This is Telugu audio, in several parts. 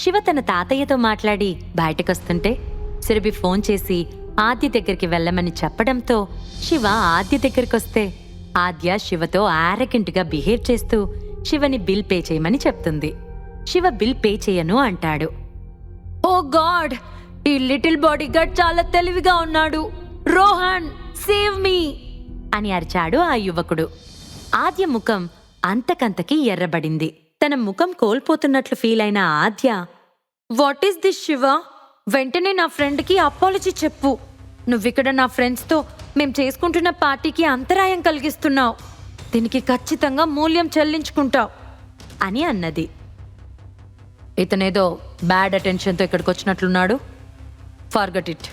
శివ తన తాతయ్యతో మాట్లాడి బయటకొస్తుంటే సురభి ఫోన్ చేసి ఆద్య దగ్గరికి వెళ్ళమని చెప్పడంతో శివ ఆద్య దగ్గరికొస్తే ఆద్య శివతో గా బిహేవ్ చేస్తూ శివని బిల్ పే చేయమని చెప్తుంది. శివ బిల్ పే చేయను అంటాడు. Oh God! ఈ లిటిల్ బాడీ గార్డ్ చాలా తెలివిగా ఉన్నాడు. Rohan save me! అని అరిచాడు ఆ యువకుడు. ఆద్య ముఖం అంతకంతకి ఎర్రబడింది. తన ముఖం కోల్పోతున్నట్లు ఫీల్ అయిన Adya what is this Shiva? వెంటనే నా ఫ్రెండ్కి అపాలజీ చెప్పు. నువ్విక్కడ నా ఫ్రెండ్స్తో మేం చేసుకుంటున్న పార్టీకి అంతరాయం కలిగిస్తున్నావు. దీనికి ఖచ్చితంగా మూల్యం చెల్లించుకుంటావు. అని అన్నది. ఇతనేదో బ్యాడ్ అటెన్షన్తో ఇక్కడికి వచ్చినట్లున్నాడు ఫార్గట్ ఇట్.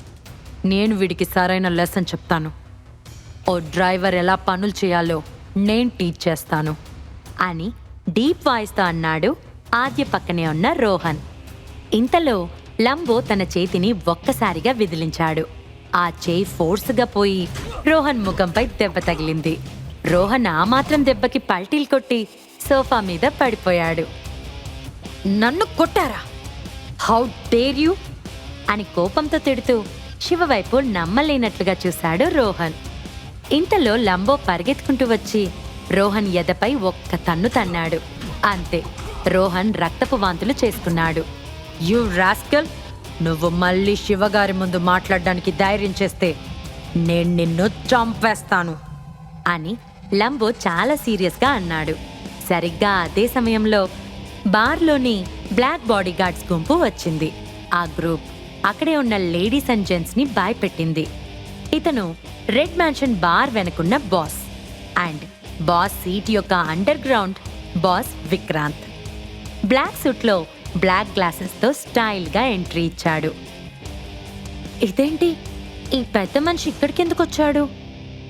నేను వీడికి సరైన లెసన్ చెప్తాను. ఓ డ్రైవర్ ఎలా పనులు చేయాలో నేను టీచ్ చేస్తాను. అని డీప్ వాయిస్తో అన్నాడు ఆద్య పక్కనే ఉన్న రోహన్. ఇంతలో లంబో తన చేతిని ఒక్కసారిగా విదిలించాడు. ఆ చేయి ఫోర్స్గా పోయి రోహన్ ముఖంపై దెబ్బ తగిలింది. రోహన్ ఆ మాత్రం దెబ్బకి పల్టీలు కొట్టి సోఫా మీద పడిపోయాడు. నన్ను కొట్టారా? How dare you? అని కోపంతో తిడుతూ శివ వైపు నమ్మలేనట్లుగా చూశాడు రోహన్. ఇంతలో లంబో పరిగెత్తుకుంటూ వచ్చి రోహన్ ఎదపై ఒక్క తన్ను తన్నాడు. అంతే రోహన్ రక్తపు వాంతులు చేసుకున్నాడు. యు రాస్కల్ నువ్వు మళ్ళీ శివగారి ముందు మాట్లాడడానికి ధైర్యం చేస్తే నేను నిన్ను చంపేస్తాను. అని లంబో చాలా సీరియస్గా అన్నాడు. సరిగ్గా అదే సమయంలో బార్లోని బ్లాక్ బాడీ గార్డ్స్ గుంపు వచ్చింది. ఆ గ్రూప్ అక్కడే ఉన్న లేడీస్ అండ్ జెంట్స్ని భయపెట్టింది. ఇతను రెడ్ మ్యాన్షన్ బార్ వెనుకున్న బాస్. అండ్ బాస్ సీట్ యొక్క underground boss Vikrant. Black సూట్లో బ్లాక్ గ్లాసెస్తో స్టైల్గా ఎంట్రీ ఇచ్చాడు. ఇదేంటి? ఈ పెద్ద మనిషి ఇక్కడికెందుకు వచ్చాడు?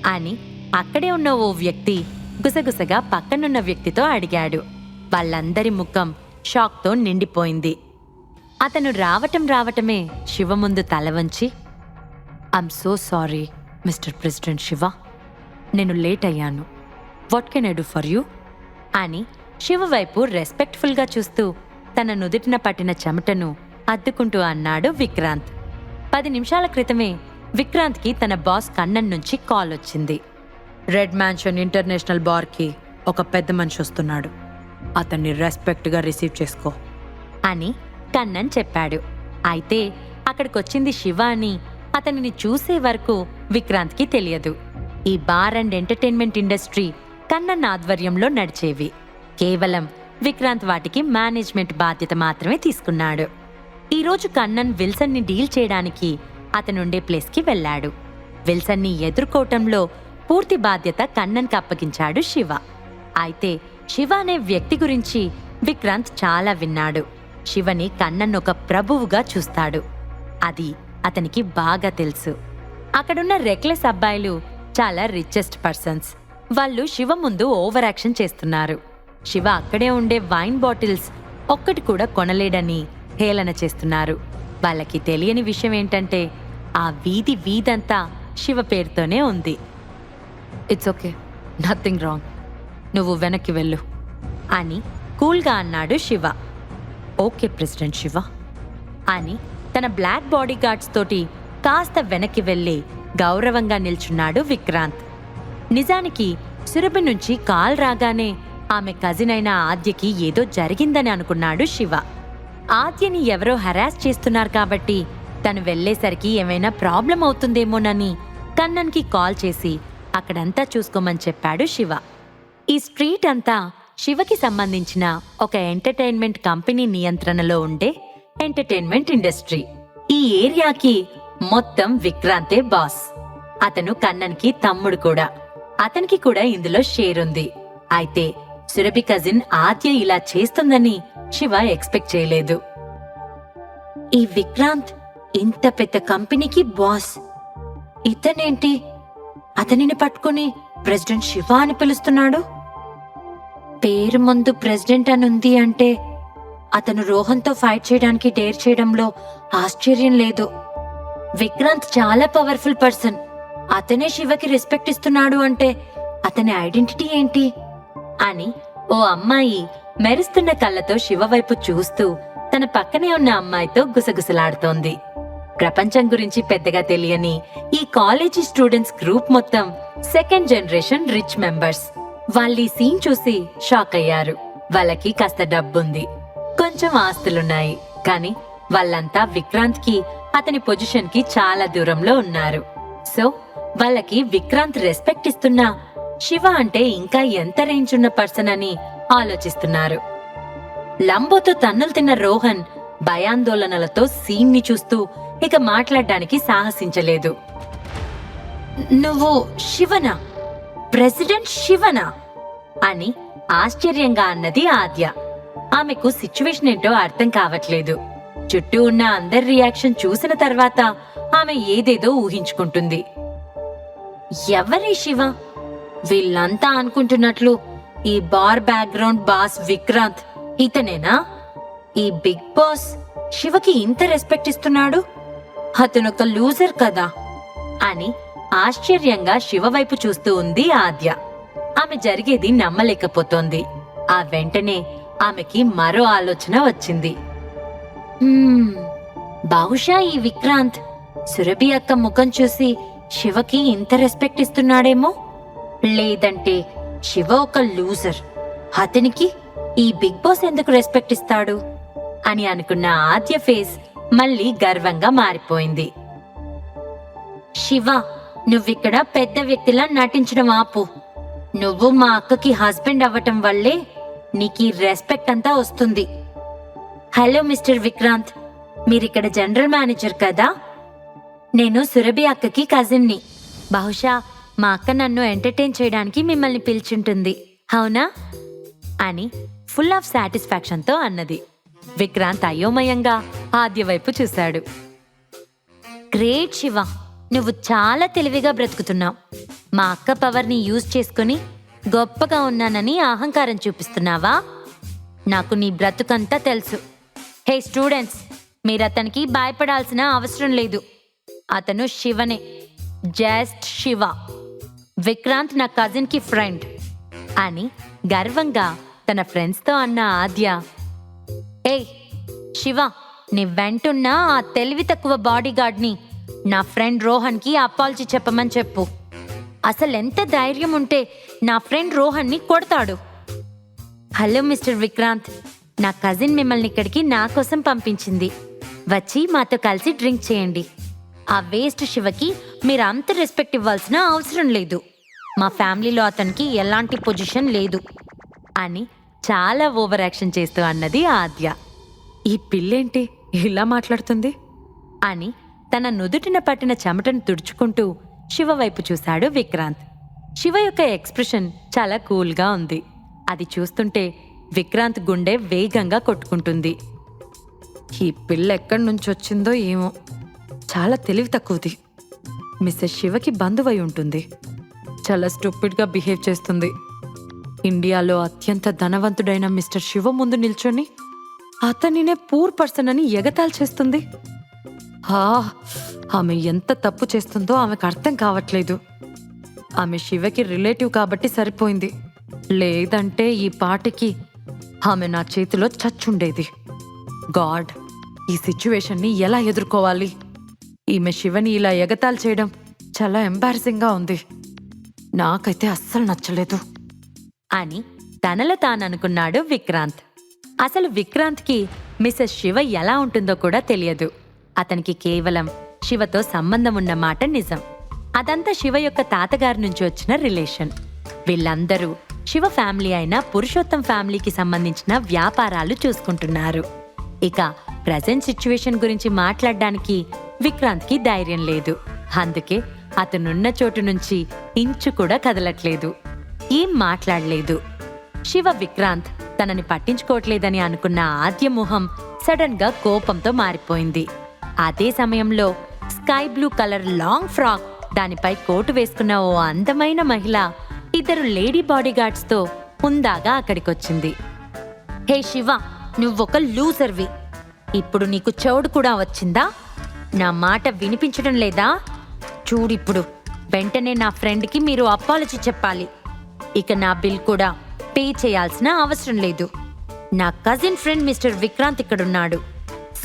అని అక్కడే ఉన్న ఓ వ్యక్తి గుసగుసగా పక్కనున్న వ్యక్తితో అడిగాడు. వాళ్ళందరి ముఖం షాక్తో నిండిపోయింది. అతను రావటం రావటమే శివ ముందు తల వంచి I'm so sorry mister president Shiva. నేను లేట్ అయ్యాను. What can I do for you అని శివ వైపు రెస్పెక్ట్ఫుల్గా చూస్తూ తన నుదుటిన పట్టిన చెమటను అద్దుకుంటూ అన్నాడు విక్రాంత్. పది నిమిషాల క్రితమే విక్రాంత్కి తన బాస్ కన్నన్ నుంచి కాల్ వచ్చింది. రెడ్ మ్యాన్షన్ ఇంటర్నేషనల్ బార్కి ఒక పెద్ద మనిషి వస్తున్నాడు. అతన్ని రెస్పెక్ట్గా రిసీవ్ చేసుకో అని కన్నన్ చెప్పాడు. అయితే అక్కడికొచ్చింది శివ అని అతనిని చూసే వరకు విక్రాంత్కి తెలియదు. ఈ bar and entertainment industry Kannan ఆధ్వర్యంలో నడిచేవి. కేవలం విక్రాంత్ వాటికి మేనేజ్మెంట్ బాధ్యత మాత్రమే తీసుకున్నాడు. ఈరోజు కన్నన్ విల్సన్ని డీల్ చేయడానికి అతనుండే ప్లేస్కి వెళ్ళాడు. విల్సన్ని ఎదుర్కోవటంలో పూర్తి బాధ్యత కన్నన్కి అప్పగించాడు శివ. అయితే శివ అనే వ్యక్తి గురించి విక్రాంత్ చాలా విన్నాడు. శివని కన్నన్ ఒక ప్రభువుగా చూస్తాడు. అది అతనికి బాగా తెలుసు. అక్కడున్న రెక్లెస్ అబ్బాయిలు చాలా రిచెస్ట్ పర్సన్స్ వాళ్ళు శివ ముందు ఓవర్ యాక్షన్ చేస్తున్నారు. శివ అక్కడే ఉండే వైన్ బాటిల్స్ ఒక్కటి కూడా కొనలేడని హేళన చేస్తున్నారు. వాళ్ళకి తెలియని విషయం ఏంటంటే ఆ వీధి వీధంతా శివ పేరుతోనే ఉంది. ఇట్స్ ఓకే నథింగ్ రాంగ్ నువ్వు వెనక్కి వెళ్ళు అని కూల్గా అన్నాడు శివ. ఓకే ప్రెసిడెంట్ శివ అని తన బ్లాక్ బాడీ గార్డ్స్ తోటి కాస్త వెనక్కి వెళ్ళి గౌరవంగా నిల్చున్నాడు విక్రాంత్. నిజానికి సురభి నుంచి కాల్ రాగానే ఆమె కజిన్ అయిన ఆద్యకి ఏదో జరిగిందని అనుకున్నాడు శివ. ఆద్యని ఎవరో హరాస్ చేస్తున్నారు కాబట్టి తను వెళ్ళేసరికి ఏమైనా ప్రాబ్లం అవుతుందేమోనని కన్నన్కి కాల్ చేసి అక్కడంతా చూసుకోమని చెప్పాడు శివ. ఈ స్ట్రీట్ అంతా శివకి సంబంధించిన ఒక ఎంటర్టైన్మెంట్ కంపెనీ నియంత్రణలో ఉండే ఎంటర్టైన్మెంట్ ఇండస్ట్రీ ఈ ఏరియాకి మొత్తం విక్రాంతే బాస్ అతను కన్నన్కి తమ్ముడు కూడా. అతనికి కూడా ఇందులో షేర్ ఉంది. అయితే సురభి కజిన్ ఆద్య ఇలా చేస్తుందని శివ ఎక్స్పెక్ట్ చేయలేదు. ఈ విక్రాంత్ ఇంత పెద్ద కంపెనీకి బాస్. ఇతనేంటి? అతనిని పట్టుకుని ప్రెసిడెంట్ శివ అని పిలుస్తున్నాడు? పేరు ముందు ప్రెసిడెంట్ అని ఉంది అంటే అతను రోహన్తో ఫైట్ చేయడానికి డేర్ చేయడంలో ఆశ్చర్యం లేదు. విక్రాంత్ చాలా పవర్ఫుల్ పర్సన్. అతనే శివకి రెస్పెక్ట్ ఇస్తున్నాడు అంటే అతని ఐడెంటిటీ ఏంటి? అని ఓ అమ్మాయి మెరుస్తున్న కళ్ళతో శివ వైపు చూస్తూ తన పక్కనే ఉన్న అమ్మాయితో గుసగుసలాడుతోంది. ప్రపంచం గురించి పెద్దగా తెలియని ఈ కాలేజీ స్టూడెంట్స్ గ్రూప్ మొత్తం సెకండ్ జనరేషన్ రిచ్ మెంబర్స్ వాళ్ళు ఈ సీన్ చూసి షాక్ అయ్యారు. వాళ్ళకి కాస్త డబ్బుంది. కొంచెం ఆస్తులున్నాయి. కానీ వాళ్ళంతా విక్రాంత్కి అతని పొజిషన్కి చాలా దూరంలో ఉన్నారు. సో వాళ్ళకి విక్రాంత్ రెస్పెక్ట్ ఇస్తున్నా. శివ అంటే ఇంకా ఎంత రేంజ్ ఉన్న పర్సన్ అని ఆలోచిస్తున్నారు. లంబోతో తన్నులు తిన్న రోహన్ భయాందోళనలతో సీన్ని చూస్తూ ఇక మాట్లాడడానికి సాహసించలేదు. నువ్వు శివనా? ప్రెసిడెంట్ శివనా? అని ఆశ్చర్యంగా అన్నది ఆద్య. ఆమెకు సిచ్యువేషన్ ఏంటో అర్థం కావట్లేదు. చుట్టూ ఉన్న అందరి రియాక్షన్ చూసిన తర్వాత ఆమె ఏదేదో ఊహించుకుంటుంది. ఎవరి శివ? వీళ్ళంతా అనుకుంటున్నట్లు ఈ బార్ బ్యాక్గ్రౌండ్ బాస్ విక్రాంత్ ఇతనేనా? ఈ బిగ్ బాస్ శివకి ఇంత రెస్పెక్ట్ ఇస్తున్నాడు? అతను ఒక లూజర్ కదా? అని ఆశ్చర్యంగా శివ వైపు చూస్తూ ఉంది ఆద్య. ఆమె జరిగేది నమ్మలేకపోతోంది. ఆ వెంటనే ఆమెకి మరో ఆలోచన వచ్చింది. బహుశా ఈ విక్రాంత్ సురభి అక్క ముఖం చూసి శివకి ఇంత రెస్పెక్ట్ ఇస్తున్నాడేమో? లేదంటే శివ ఒక లూజర్ అతనికి ఈ బిగ్ బాస్ ఎందుకు రెస్పెక్ట్ ఇస్తాడు? అని అనుకున్న ఆద్య ఫేస్ మళ్ళీ గర్వంగా మారిపోయింది. శివ నువ్విక్కడ పెద్ద వ్యక్తిలా నటించడం ఆపు. నువ్వు మా అక్కకి హస్బెండ్ అవ్వటం వల్లే నీకు ఈ రెస్పెక్ట్ అంతా వస్తుంది. హలో మిస్టర్ విక్రాంత్ మీరిక్కడ జనరల్ మేనేజర్ కదా? నేను సురభి అక్కకి కజిన్ని బహుశా మా అక్క నన్ను ఎంటర్టైన్ చేయడానికి మిమ్మల్ని పిలిచుంటుంది. అవునా? అని ఫుల్ ఆఫ్ సాటిస్ఫాక్షన్తో అన్నది. విక్రాంత్ అయోమయంగా ఆద్య వైపు చూశాడు. గ్రేట్ శివ నువ్వు చాలా తెలివిగా బ్రతుకుతున్నావు. మా అక్క పవర్ని యూజ్ చేసుకుని గొప్పగా ఉన్నానని అహంకారం చూపిస్తున్నావా? నాకు నీ బ్రతుకంతా తెలుసు. హే స్టూడెంట్స్ మీరు అతనికి భయపడాల్సిన అవసరం లేదు. అతను శివనే. జస్ట్ శివ. విక్రాంత్ నా కజిన్కి ఫ్రెండ్ అని గర్వంగా తన ఫ్రెండ్స్తో అన్న ఆద్య. ఏయ్ శివ నీ వెంటున్న ఆ తెలివి తక్కువ బాడీగార్డ్ని నా ఫ్రెండ్ రోహన్కి అప్పాల్చి చెప్పమని చెప్పు. అసలు ఎంత ధైర్యం ఉంటే నా ఫ్రెండ్ రోహన్ని కొడతాడు. హలో మిస్టర్ విక్రాంత్ నా కజిన్ మిమ్మల్ని ఇక్కడికి నా కోసం పంపించింది. వచ్చి మాతో కలిసి డ్రింక్ చేయండి. ఆ వేస్ట్ శివకి మీరు అంత రెస్పెక్ట్ ఇవ్వాల్సిన అవసరం లేదు. మా ఫ్యామిలీలో అతనికి ఎలాంటి పొజిషన్ లేదు. అని చాలా ఓవర్ యాక్షన్ చేస్తూ అన్నది ఆద్య. ఈ పిల్లేంటి? ఇలా మాట్లాడుతుంది? అని తన నుదుటిన పట్టిన చెమటను తుడుచుకుంటూ శివ వైపు చూశాడు విక్రాంత్. శివ యొక్క ఎక్స్ప్రెషన్ చాలా కూల్గా ఉంది. అది చూస్తుంటే విక్రాంత్ గుండె వేగంగా కొట్టుకుంటుంది. ఈ పిల్ల ఎక్కడి నుంచి వచ్చిందో ఏమో. చాలా తెలివి తక్కువది. మిస్సెస్ శివకి బంధువై ఉంటుంది. చాలా స్టూపిడ్గా బిహేవ్ చేస్తుంది. ఇండియాలో అత్యంత ధనవంతుడైన మిస్టర్ శివ ముందు నిల్చొని అతనినే పూర్ పర్సన్ అని ఎగతాలు చేస్తుంది. హా ఆమె ఎంత తప్పు చేస్తుందో ఆమెకు అర్థం కావట్లేదు. ఆమె శివకి రిలేటివ్ కాబట్టి సరిపోయింది. లేదంటే ఈ పాటికి ఆమె నా చేతిలో చచ్చుండేది. గాడ్ ఈ సిచ్యువేషన్ని ఎలా ఎదుర్కోవాలి? ఈమె శివని ఇలా ఎగతాలు చేయడం చాలా ఎంబారసింగ్గా ఉంది. నాకైతే అస్సలు నచ్చలేదు. అని తనలో తాననుకున్నాడు విక్రాంత్. అసలు విక్రాంత్కి మిస్సెస్ శివ ఎలా ఉంటుందో కూడా తెలియదు. అతనికి కేవలం శివతో సంబంధం ఉన్న మాట నిజం. అదంతా శివ యొక్క తాతగారి నుంచి వచ్చిన రిలేషన్. వీళ్ళందరూ శివ ఫ్యామిలీ అయిన పురుషోత్తం ఫ్యామిలీకి సంబంధించిన వ్యాపారాలు చూసుకుంటున్నారు. ఇక ప్రజెంట్ సిచ్యువేషన్ గురించి మాట్లాడడానికి విక్రాంత్కి ధైర్యం లేదు. అందుకే అతనున్న చోటు నుంచి ఇంచు కూడా కదలట్లేదు. ఏం మాట్లాడలేదు. శివ విక్రాంత్ తనని పట్టించుకోవట్లేదని అనుకున్న ఆద్య మొహం సడన్గా కోపంతో మారిపోయింది. అదే సమయంలో sky blue colour long frock దానిపై కోటు వేసుకున్న ఓ అందమైన మహిళ ఇద్దరు లేడీ బాడీగార్డ్స్తో హుందాగా అక్కడికొచ్చింది. హే శివ నువ్వొక లూజర్వి. ఇప్పుడు నీకు చెవుడు కూడా వచ్చిందా? నా మాట వినిపించడం లేదా? చూడిప్పుడు వెంటనే నా ఫ్రెండ్కి మీరు అప్పాలజీ చెప్పాలి. ఇక నా బిల్ కూడా పే చేయాల్సిన అవసరం లేదు. నా కజిన్ ఫ్రెండ్ మిస్టర్ విక్రాంత్ ఇక్కడున్నాడు.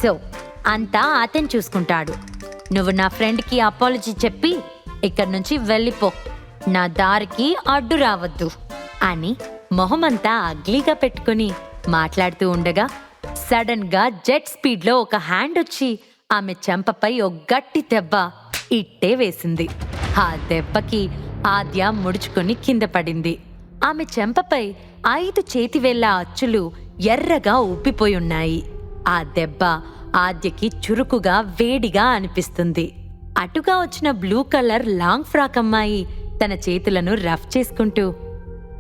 సో అంతా అతను చూసుకుంటాడు. నువ్వు నా ఫ్రెండ్కి అపాలజీ చెప్పి ఇక్కడి నుంచి వెళ్ళిపో. నా దారికి అడ్డు రావద్దు. అని మొహమంతా అగ్లీగా పెట్టుకుని మాట్లాడుతూ ఉండగా సడన్గా జెట్ స్పీడ్లో ఒక హ్యాండ్ వచ్చి ఆమె చెంపపై ఓ గట్టి దెబ్బ ఇట్టే వేసింది. ఆ దెబ్బకి ఆద్య ముడుచుకొని కింద పడింది. ఆమె చెంపపై ఐదు చేతివేళ్ళ అచ్చులు ఎర్రగా ఉబ్బిపోయున్నాయి ఆ దెబ్బ ఆద్యకి చురుకుగా వేడిగా అనిపిస్తుంది. అటుగా వచ్చిన బ్లూ కలర్ లాంగ్ ఫ్రాక్ అమ్మాయి తన చేతులను రఫ్ చేసుకుంటూ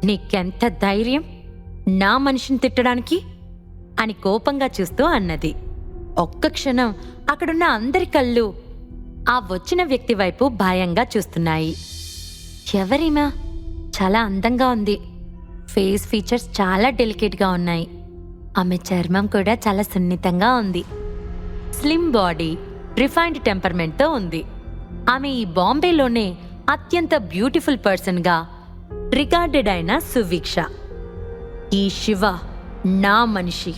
నీకెంత ధైర్యం? నా మనిషిని తిట్టడానికి? అని కోపంగా చూస్తూ అన్నది. ఒక్క క్షణం అక్కడున్న అందరి కళ్ళు ఆ వచ్చిన వ్యక్తి వైపు భయంగా చూస్తున్నాయి. ఎవరిమా? చాలా అందంగా ఉంది. ఫేస్ ఫీచర్స్ చాలా డెలికేట్గా ఉన్నాయి. ఆమె చర్మం కూడా చాలా సున్నితంగా ఉంది. స్లిమ్ బాడీ రిఫైన్డ్ టెంపర్మెంట్తో ఉంది. ఆమె ఈ బాంబేలోనే అత్యంత బ్యూటిఫుల్ పర్సన్గా రికార్డెడ్ అయిన సువీక్ష. ఈ శివ నా మనిషి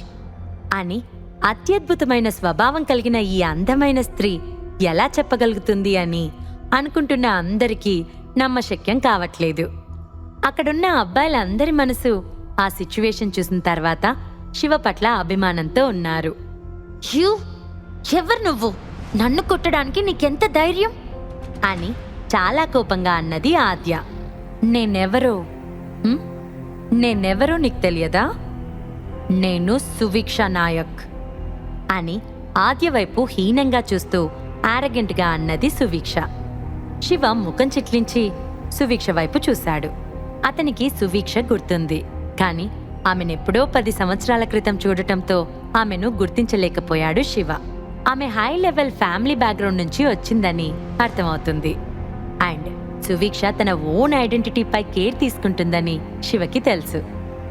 అని అత్యద్భుతమైన స్వభావం కలిగిన ఈ అందమైన స్త్రీ ఎలా చెప్పగలుగుతుంది అని అనుకుంటున్న అందరికీ నమ్మశక్యం కావట్లేదు. అక్కడున్న అబ్బాయిలందరి మనసు ఆ సిచ్యువేషన్ చూసిన తర్వాత శివ పట్ల అభిమానంతో ఉన్నారు. యూ ఎవరు నువ్వు? నన్ను కొట్టడానికి నీకెంత ధైర్యం? అని చాలా కోపంగా అన్నది ఆద్య. నేనెవరో? నేనెవరో నీకు తెలియదా? నేను సువీక్ష నాయక్. అని ఆద్య వైపు హీనంగా చూస్తూ ఆరగెంట్గా అన్నది సువీక్ష. శివ ముఖం చిట్లించి సువీక్ష వైపు చూశాడు. అతనికి సువీక్ష గుర్తుంది. కాని ఆమెనెప్పుడో పది సంవత్సరాల క్రితం చూడటంతో ఆమెను గుర్తించలేకపోయాడు శివ. ఆమె హై లెవెల్ ఫ్యామిలీ బ్యాక్గ్రౌండ్ నుంచి వచ్చిందని అర్థమవుతుంది. అండ్ సువీక్ష తన ఓన్ ఐడెంటిటీపై కేర్ తీసుకుంటుందని శివకి తెలుసు.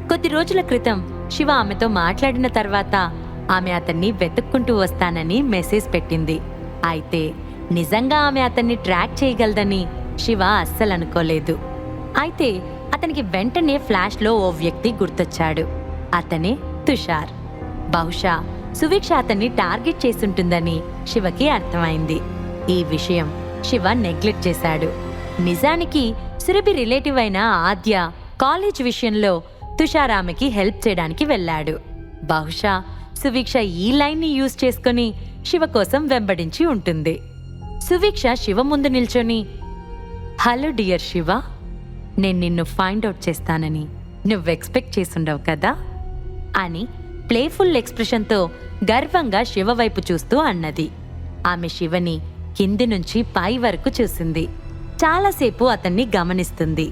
కొద్ది రోజుల క్రితం శివ ఆమెతో మాట్లాడిన తర్వాత ఆమె అతన్ని వెతుక్కుంటూ వస్తానని మెసేజ్ పెట్టింది. అయితే నిజంగా ఆమె అతన్ని ట్రాక్ చేయగలదని శివ అస్సలు అనుకోలేదు అయితే అతనికి వెంటనే ఫ్లాష్లో ఓ వ్యక్తి గుర్తొచ్చాడు. అతనే తుషార్. బహుశా సువీక్ష అతన్ని టార్గెట్ చేసుంటుందని శివకి అర్థమైంది. ఈ విషయం శివ నెగ్లెక్ట్ చేశాడు. నిజానికి సురభి రిలేటివ్ అయిన ఆద్య కాలేజ్ విషయంలో తుషార్ ఆమెకి హెల్ప్ చేయడానికి వెళ్ళాడు. బహుశా సువీక్ష ఈ లైన్ని యూజ్ చేసుకుని శివ కోసం వెంబడించి ఉంటుంది. సువీక్ష శివ ముందు నిల్చొని హలో డియర్ శివ నేను నిన్ను ఫైండ్ అవుట్ చేస్తానని నువ్వు ఎక్స్పెక్ట్ చేసుండవు కదా? అని ప్లేఫుల్ ఎక్స్ప్రెషన్తో గర్వంగా శివ వైపు చూస్తూ అన్నది. ఆమె శివని కింది నుంచి పై వరకు చూసింది. చాలాసేపు అతన్ని గమనిస్తుంది.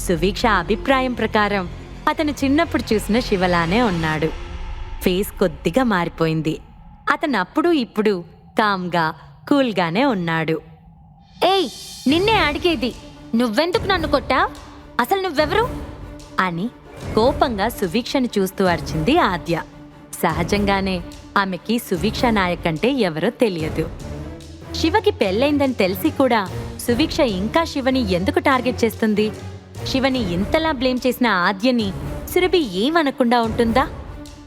సువీక్ష అభిప్రాయం ప్రకారం అతను చిన్నప్పుడు చూసిన శివలానే ఉన్నాడు. ఫేస్ కొద్దిగా మారిపోయింది. అతను అప్పుడు ఇప్పుడు కామ్గా కూల్గానే ఉన్నాడు. ఏయ్ నిన్నే అడిగేది నువ్వెందుకు నన్ను కొట్టా అసలు నువ్వెవరు? అని కోపంగా సువీక్షను చూస్తూ అరిచింది ఆద్య. సహజంగానే ఆమెకి సువీక్ష నాయక్ అంటే ఎవరో తెలియదు. శివకి పెళ్ళైందని తెలిసి కూడా సువీక్ష ఇంకా శివని ఎందుకు టార్గెట్ చేస్తుంది? శివని ఇంతలా బ్లేమ్ చేసిన ఆద్యని సురభి ఏమనకుండా ఉంటుందా?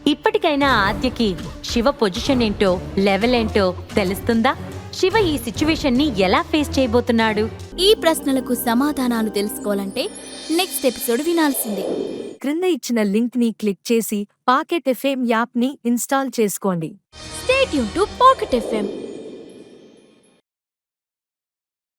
ఇప్పటికైనా ఆద్యకి శివ పొజిషన్ ఏంటో లెవెల్ ఏంటో తెలుస్తుందా? శివ ఈ సిచ్యువేషన్ని ఎలా ఫేస్ చేయబోతున్నాడు? ఈ ప్రశ్నలకు సమాధానాలు తెలుసుకోవాలంటే నెక్స్ట్ ఎపిసోడ్ వినాల్సిందే. క్రింద ఇచ్చిన లింక్ని క్లిక్ చేసి పాకెట్ ఎఫ్ఎం యాప్ని ఇన్స్టాల్ చేసుకోండి. స్టేట్ యూన్ టు పాకెట్ ఎఫ్ఎం